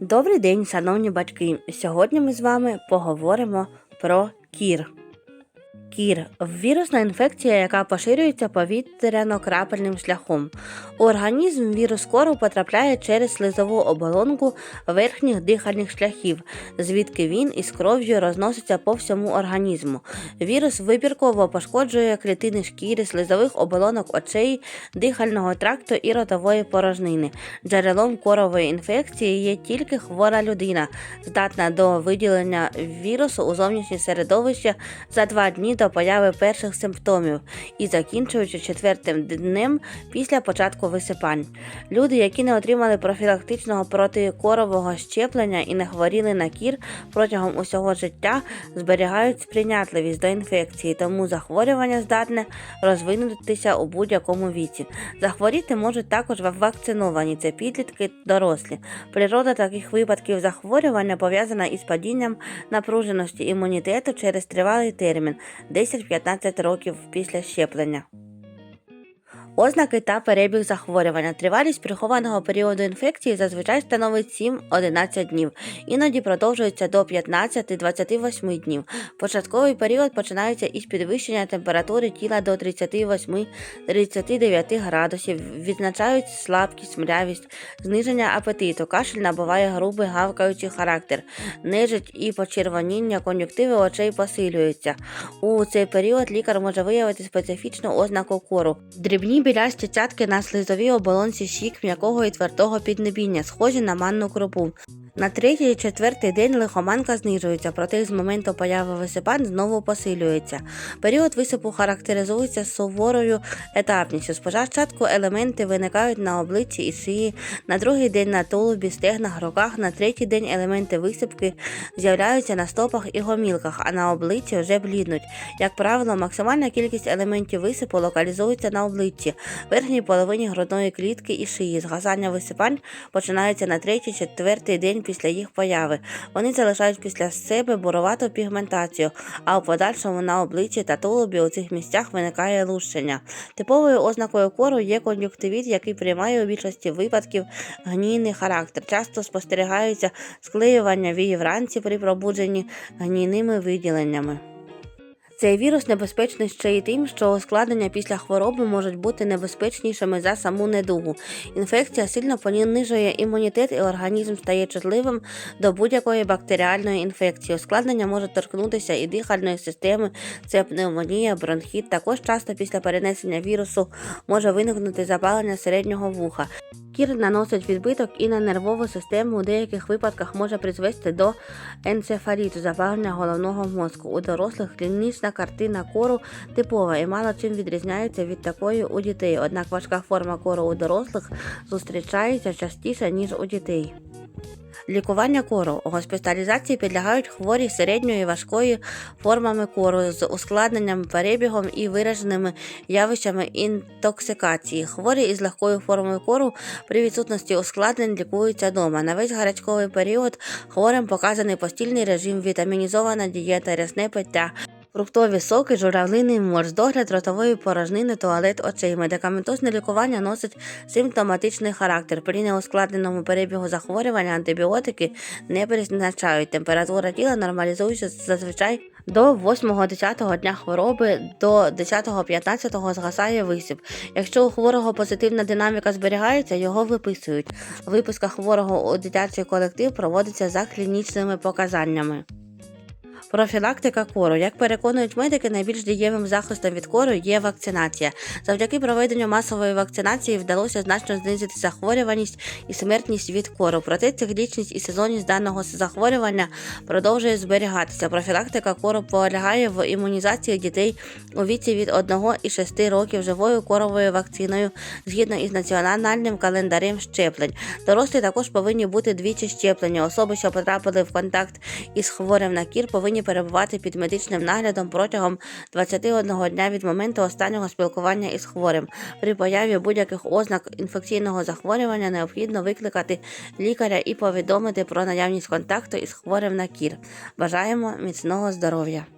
Добрий день, шановні батьки. Сьогодні ми з вами поговоримо про кір. Кір вірусна інфекція, яка поширюється повітряно-крапельним шляхом. У організм вірус кору потрапляє через слизову оболонку верхніх дихальних шляхів, звідки він із кров'ю розноситься по всьому організму. Вірус вибірково пошкоджує клітини шкіри, слизових оболонок очей, дихального тракту і ротової порожнини. Джерелом корової інфекції є тільки хвора людина, здатна до виділення вірусу у зовнішнє середовище за два дні до появи перших симптомів і закінчуючи четвертим днем після початку висипань. Люди, які не отримали профілактичного протикорового щеплення і не хворіли на кір протягом усього життя, зберігають сприйнятливість до інфекції, тому захворювання здатне розвинутися у будь-якому віці. Захворіти можуть також вакциновані, це підлітки дорослі. Природа таких випадків захворювання пов'язана із падінням напруженості імунітету через тривалий термін 10-15 років після щеплення. Ознаки та перебіг захворювання. Тривалість прихованого періоду інфекції зазвичай становить 7-11 днів, іноді продовжується до 15-28 днів. Початковий період починається із підвищення температури тіла до 38-39 градусів, відзначають слабкість, млявість, зниження апетиту, кашель набуває грубий гавкаючий характер, нежить і почервоніння кон'юктиви очей посилюються. У цей період лікар може виявити специфічну ознаку кору. Дрібні білясті цятки на слизовій оболонці щік м'якого і твердого піднебіння, схожі на манну крупу. На третій і четвертий день лихоманка знижується, проте з моменту появи висипань знову посилюється. Період висипу характеризується суворою етапністю. Спочатку елементи виникають на обличчі і шиї, на другий день на тулубі, стегнах, руках, на третій день елементи висипки з'являються на стопах і гомілках, а на обличчі вже бліднуть. Як правило, максимальна кількість елементів висипу локалізується на обличчі, верхній половині грудної клітки і шиї. Згасання висипань починається на третій-четвертий день після їх появи. Вони залишають після себе буровату пігментацію, а у подальшому на обличчі та тулубі у цих місцях виникає лущення. Типовою ознакою кору є кон'юктивіт, який приймає у більшості випадків гнійний характер. Часто спостерігаються склеювання вії вранці при пробудженні гнійними виділеннями. Цей вірус небезпечний ще й тим, що ускладнення після хвороби можуть бути небезпечнішими за саму недугу. Інфекція сильно понижує імунітет і організм стає чутливим до будь-якої бактеріальної інфекції. Ускладнення може торкнутися і дихальної системи, це пневмонія, бронхіт. Також часто після перенесення вірусу може виникнути запалення середнього вуха. Кір наносить відбиток і на нервову систему у деяких випадках може призвести до енцефаліту, запалення головного мозку. У дорослих клінічна картина кору типова і мало чим відрізняється від такої у дітей. Однак важка форма кору у дорослих зустрічається частіше, ніж у дітей. Лікування кору госпіталізації підлягають хворі середньої і важкої формами кору з ускладненням перебігом і вираженими явищами інтоксикації. Хворі із легкою формою кору при відсутності ускладнень лікуються вдома. На весь гарячковий період хворим показаний постільний режим, вітамінізована дієта, рясне пиття. Фруктові соки, журавлиний морж, догляд ротової порожнини, туалет очей. Медикаментозне лікування носить симптоматичний характер. При неускладненому перебігу захворювання антибіотики не призначають. Температура тіла нормалізується зазвичай до 8-10 дня хвороби, до 10-15 згасає висип. Якщо у хворого позитивна динаміка зберігається, його виписують. Виписка хворого у дитячий колектив проводиться за клінічними показаннями. Профілактика кору. Як переконують медики, найбільш дієвим захистом від кору є вакцинація. Завдяки проведенню масової вакцинації вдалося значно знизити захворюваність і смертність від кору. Проте циклічність і сезонність даного захворювання продовжує зберігатися. Профілактика кору полягає в імунізації дітей у віці від 1 і 6 років живою коровою вакциною згідно із національним календарем щеплень. Дорослі також повинні бути двічі щеплені. Особи, що потрапили в контакт із хворим на кір, повинні перебувати під медичним наглядом протягом 21 дня від моменту останнього спілкування із хворим. При появі будь-яких ознак інфекційного захворювання необхідно викликати лікаря і повідомити про наявність контакту із хворим на кір. Бажаємо міцного здоров'я!